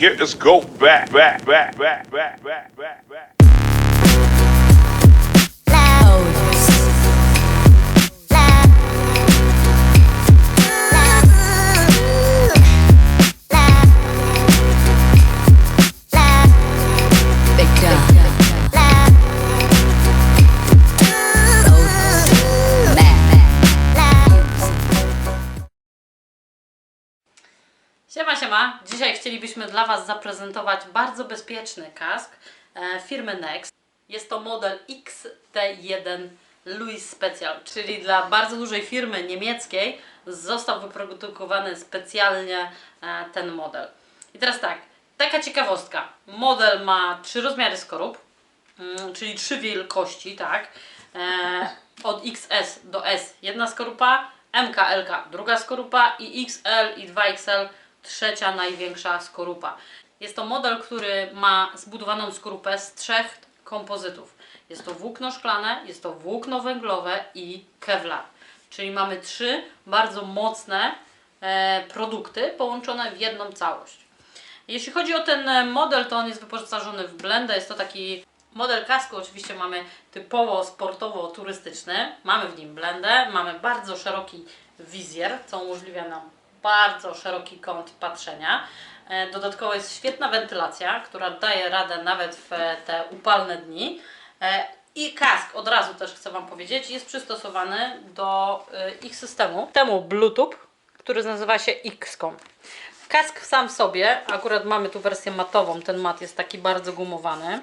hit us go back, back, back, back, back, back, back, back. Siema, siema. Dzisiaj chcielibyśmy dla Was zaprezentować bardzo bezpieczny kask e, firmy Next. Jest to model XT1 Louis Special, czyli dla bardzo dużej firmy niemieckiej został wyprodukowany specjalnie e, ten model. I teraz tak, taka ciekawostka. Model ma trzy rozmiary skorup, mm, czyli trzy wielkości, tak? E, od XS do S jedna skorupa, MK, LK druga skorupa i XL i 2XL trzecia największa skorupa. Jest to model, który ma zbudowaną skorupę z trzech kompozytów. Jest to włókno szklane, jest to włókno węglowe i kevlar. Czyli mamy trzy bardzo mocne e, produkty połączone w jedną całość. Jeśli chodzi o ten e, model, to on jest wyposażony w blendę. Jest to taki model kasku. Oczywiście mamy typowo sportowo-turystyczny. Mamy w nim blendę, mamy bardzo szeroki wizjer, co umożliwia nam bardzo szeroki kąt patrzenia. E, Dodatkowo jest świetna wentylacja, która daje radę nawet w e, te upalne dni. E, I kask, od razu też chcę Wam powiedzieć, jest przystosowany do ich systemu, temu Bluetooth, który nazywa się XCOM. Kask sam w sobie, akurat mamy tu wersję matową, ten mat jest taki bardzo gumowany.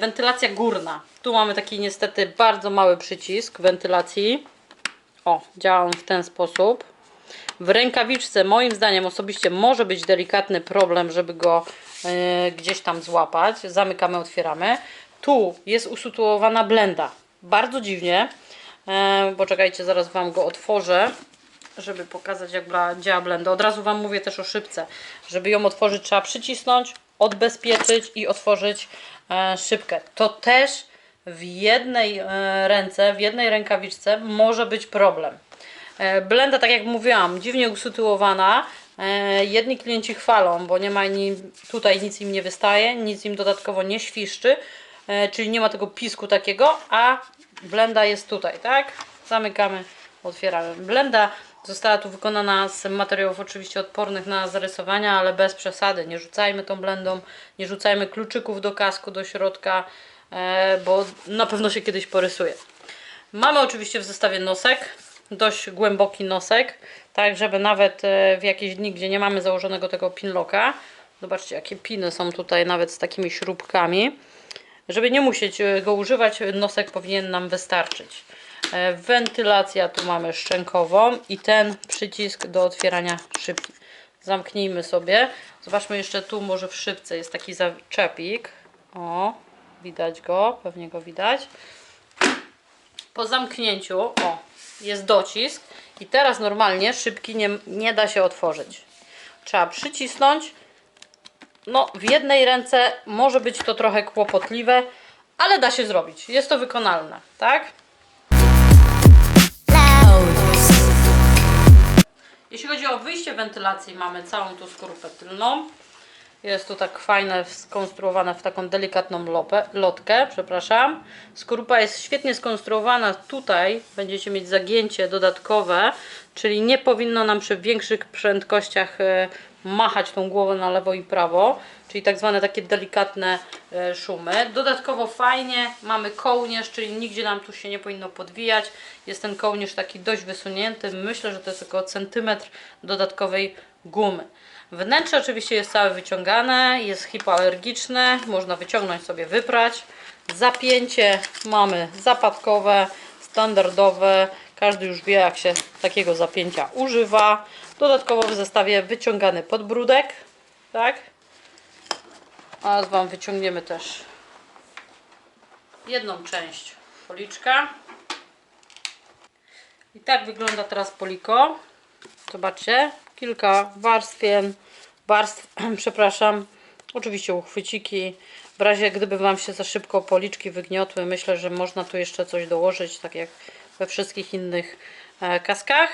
Wentylacja górna. Tu mamy taki niestety bardzo mały przycisk wentylacji. O, działa on w ten sposób. W rękawiczce moim zdaniem osobiście może być delikatny problem, żeby go e, gdzieś tam złapać. Zamykamy, otwieramy. Tu jest usytuowana blenda. Bardzo dziwnie. E, poczekajcie, zaraz Wam go otworzę żeby pokazać jak działa blenda. Od razu Wam mówię też o szybce. Żeby ją otworzyć trzeba przycisnąć, odbezpieczyć i otworzyć e, szybkę. To też w jednej e, ręce, w jednej rękawiczce może być problem. E, blenda, tak jak mówiłam, dziwnie usytuowana. E, jedni klienci chwalą, bo nie ma nim, tutaj nic im nie wystaje, nic im dodatkowo nie świszczy, e, czyli nie ma tego pisku takiego, a blenda jest tutaj, tak? Zamykamy, otwieramy. Blenda została tu wykonana z materiałów oczywiście odpornych na zarysowania, ale bez przesady. Nie rzucajmy tą blendą, nie rzucajmy kluczyków do kasku, do środka, bo na pewno się kiedyś porysuje. Mamy oczywiście w zestawie nosek, dość głęboki nosek, tak żeby nawet e, w jakieś dni, gdzie nie mamy założonego tego pinlocka, zobaczcie jakie piny są tutaj nawet z takimi śrubkami, żeby nie musieć e, go używać, nosek powinien nam wystarczyć. E, Wentylacja tu mamy szczękową i ten przycisk do otwierania szybki. Zamknijmy sobie. Zobaczmy jeszcze tu może w szybce jest taki zaczepik. O, widać go, pewnie go widać. Po zamknięciu, o, jest docisk i teraz normalnie szybki nie, nie da się otworzyć. Trzeba przycisnąć. No, w jednej ręce może być to trochę kłopotliwe, ale da się zrobić. Jest to wykonalne, tak? Jeśli chodzi o wyjście wentylacji, mamy całą tu skorupę tylną. Jest tu tak fajne, skonstruowane w taką delikatną lopę, lotkę, przepraszam. Skorupa jest świetnie skonstruowana. Tutaj będziecie mieć zagięcie dodatkowe, czyli nie powinno nam przy większych prędkościach e, machać tą głową na lewo i prawo, czyli tak zwane takie delikatne e, szumy. Dodatkowo fajnie mamy kołnierz, czyli nigdzie nam tu się nie powinno podwijać. Jest ten kołnierz taki dość wysunięty. Myślę, że to jest około centymetr dodatkowej gumy. Wnętrze oczywiście jest całe wyciągane, jest hipoalergiczne, można wyciągnąć sobie, wyprać. Zapięcie mamy zapadkowe, standardowe. Każdy już wie, jak się takiego zapięcia używa. Dodatkowo w zestawie wyciągany podbródek, tak? A Wam wyciągniemy też jedną część policzka. I tak wygląda teraz poliko. Zobaczcie, kilka warstwien, warstw, przepraszam, oczywiście uchwyciki. W razie gdyby Wam się za szybko policzki wygniotły, myślę, że można tu jeszcze coś dołożyć, tak jak we wszystkich innych e, kaskach.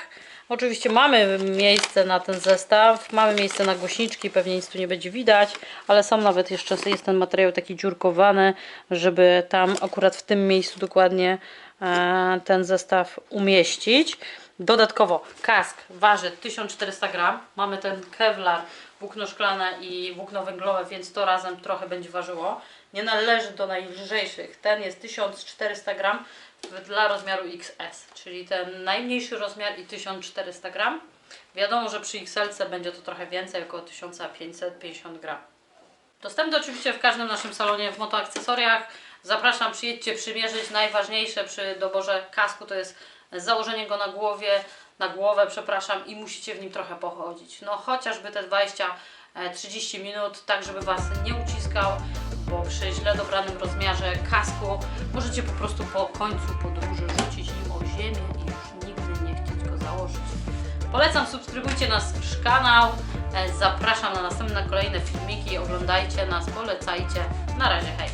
Oczywiście mamy miejsce na ten zestaw, mamy miejsce na głośniczki, pewnie nic tu nie będzie widać, ale sam nawet jeszcze jest ten materiał taki dziurkowany, żeby tam akurat w tym miejscu dokładnie e, ten zestaw umieścić. Dodatkowo kask waży 1400 gram. Mamy ten kevlar, włókno szklane i włókno węglowe, więc to razem trochę będzie ważyło. Nie należy do najlżejszych. Ten jest 1400 gram dla rozmiaru XS, czyli ten najmniejszy rozmiar i 1400 gram. Wiadomo, że przy XL będzie to trochę więcej, około 1550 gram. Dostępny oczywiście w każdym naszym salonie w motoakcesoriach. Zapraszam, przyjedźcie przymierzyć. Najważniejsze przy doborze kasku to jest założenie go na głowie, na głowę, przepraszam, i musicie w nim trochę pochodzić. No chociażby te 20-30 minut, tak żeby Was nie uciskał, bo przy źle dobranym rozmiarze kasku możecie po prostu po końcu podróży rzucić nim o ziemię i już nigdy nie chcieć go założyć. Polecam, subskrybujcie nasz kanał. E, Zapraszam na następne kolejne filmiki. Oglądajcie nas, polecajcie. Na razie, hej!